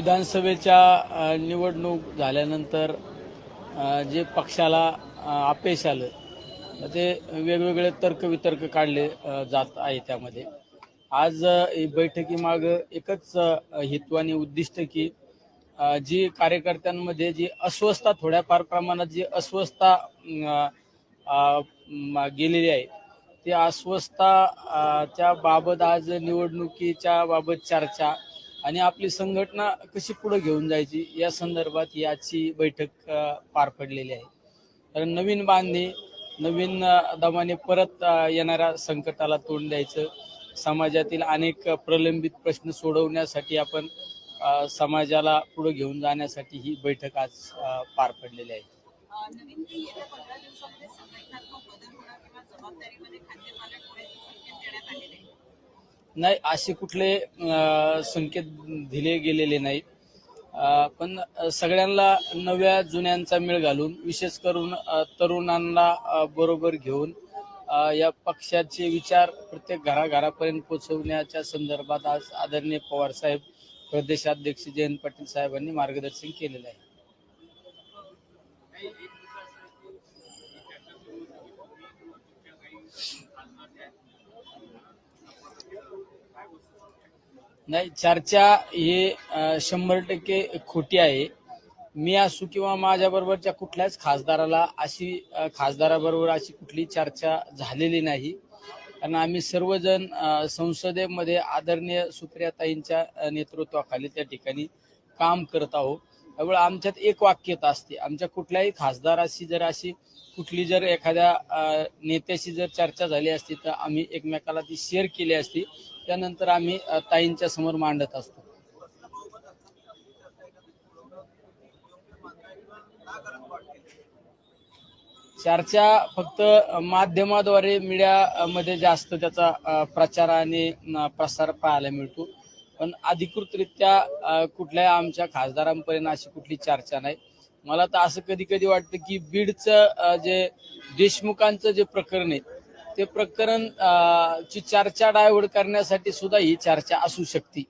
विधानसभेच्या निवडणूक झाल्यानंतर जे पक्षाला अपयश आलं ते वेगवेगळे तर्कवितर्क काढले जात आहे त्यामध्ये. आज बैठकीमाग बैठकीमागं एकच हितवानी उद्दिष्ट की जी कार्यकर्त्यांमध्ये जी अस्वस्थता थोड्याफार प्रमाणात जी अस्वस्थता गेलेली आहे ती अस्वस्थता च्या बाबत आज निवडणुकीच्या बाबत चर्चा आणि आपली संघटना कशी पुढे घेऊन जायची या संदर्भात ही आजची बैठक पार पडलेली आहे. कारण नवीन बांधणी नवीन दमाने परत येणाऱ्या संकटाला तोंड द्यायचं समाजातील अनेक प्रलंबित प्रश्न सोडवण्यासाठी आपण समाजाला पुढे घेऊन जाण्यासाठी ही बैठक आज पार पडलेली आहे अ, नवीन काही येत्या पंधरा दिवसामध्ये संघटनात्मक बदल होणार किंवा जबाबदारीमध्ये खाद्यपालक होण्याचे संकेत देण्यात आलेले आहेत नाही असे कुठले संकेत दिले गेलेले नाहीत. पण सगळ्यांना नव्या जुन्यांचा मेळ घालून विशेष करून तरुणांना बरोबर घेऊन या पक्षाचे विचार प्रत्येक घराघरापर्यंत पोहोचवण्याच्या संदर्भात आज आदरणीय पवार साहेब प्रदेशाध्यक्ष जयंत पाटील साहेबांनी मार्गदर्शन केलेलं आहे. नाही चर्चा हे शंभर टक्के खोटी आहे. मी असू किंवा माझ्या बरोबरच्या कुठल्याच खासदाराला अशी खासदाराबरोबर अशी कुठली चर्चा झालेली नाही. कारण आम्ही सर्वजण संसदेमध्ये आदरणीय सुप्रियाताईंच्या नेतृत्वाखाली त्या ठिकाणी काम करत आहोत. त्यामुळे आमच्यात एक वाक्यता असते. आमच्या कुठल्याही खासदाराशी जर अशी कुठली जर एखाद्या नेत्याशी जर चर्चा झाली असती तर आम्ही एकमेकाला ती शेअर केली असती. त्यानंतर आम्ही ताईंच्या समोर मांडत असतो. चर्चा फक्त माध्यमाद्वारे मीडियामध्ये जास्त त्याचा प्रचार आणि प्रसार पाहायला मिळतो. पण अधिकृतरित्या कुठल्याही आमच्या खासदारांपर्यंत अशी कुठली चर्चा नाही. मला तर असं कधी कधी वाटतं की बीडचं जे देशमुखांचं जे प्रकरण आहे ते प्रकरण ची चर्चा डायव्हर्ट करण्यासाठी सुद्धा ही चर्चा असू शकते.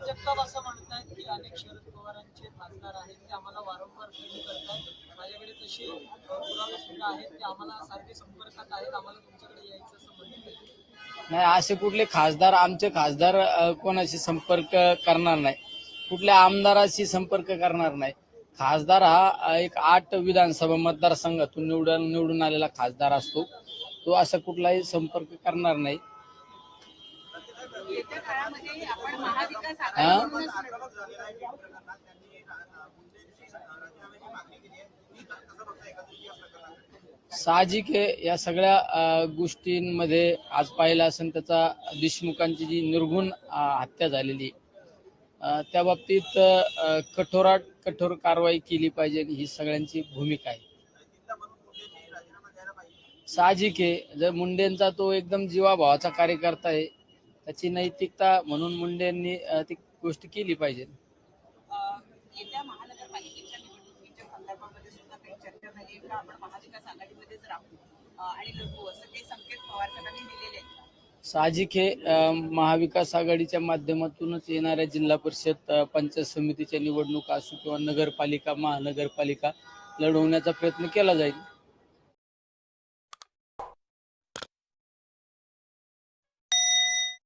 जगताप असं की अनेक शरद पवारांचे खासदार आहेत ते आम्हाला वारंवार फोन करतात माझ्याकडे तसे पुरावे सुद्धा आहेत ते आम्हाला सारखे संपर्कात आहेत. आम्हाला तुमच्याकडे यायचं नाही असे कुठले खासदार आमचे खासदार अ, कोणाशी संपर्क करणार नाही. कुठल्या आमदाराशी संपर्क करणार नाही. खासदार हा अ, एक आठ विधानसभा मतदारसंघातून निवडून निवडून आलेला खासदार असतो. तो असा कुठलाही संपर्क करणार नाही. येत्या काळामध्ये आपण महाविकास हा? आघाडीकडूनच साहजिक आहे. या सगळ्या गोष्टींमध्ये आज पाहिलं असेल त्याचा देशमुखांची जी निर्गुण हत्या झालेली त्या बाबतीत कठोरात कठोर कारवाई केली पाहिजे ही सगळ्यांची भूमिका आहे. साहजिक आहे. जर मुंडेंचा तो एकदम जीवाभावाचा कार्यकर्ता आहे त्याची नैतिकता म्हणून मुंडेंनी ती गोष्ट केली पाहिजे अ, येत्या महानगरपालिकेच्या निवडणुकीच्या संदर्भामध्ये सुद्धा काही चर्चा झाली. आहे का आपण महाविकास आघाडीमध्येच राहू आणि लढू असं काही संकेत पवार साहेबांनी दिलेले आहेत साहजिक हे महाविकास आघाडीच्या माध्यमातूनच येणाऱ्या जिल्हा परिषद पंचायत समितीच्या निवडणुका असो किंवा नगरपालिका महानगरपालिका लढवण्याचा प्रयत्न केला जाईल.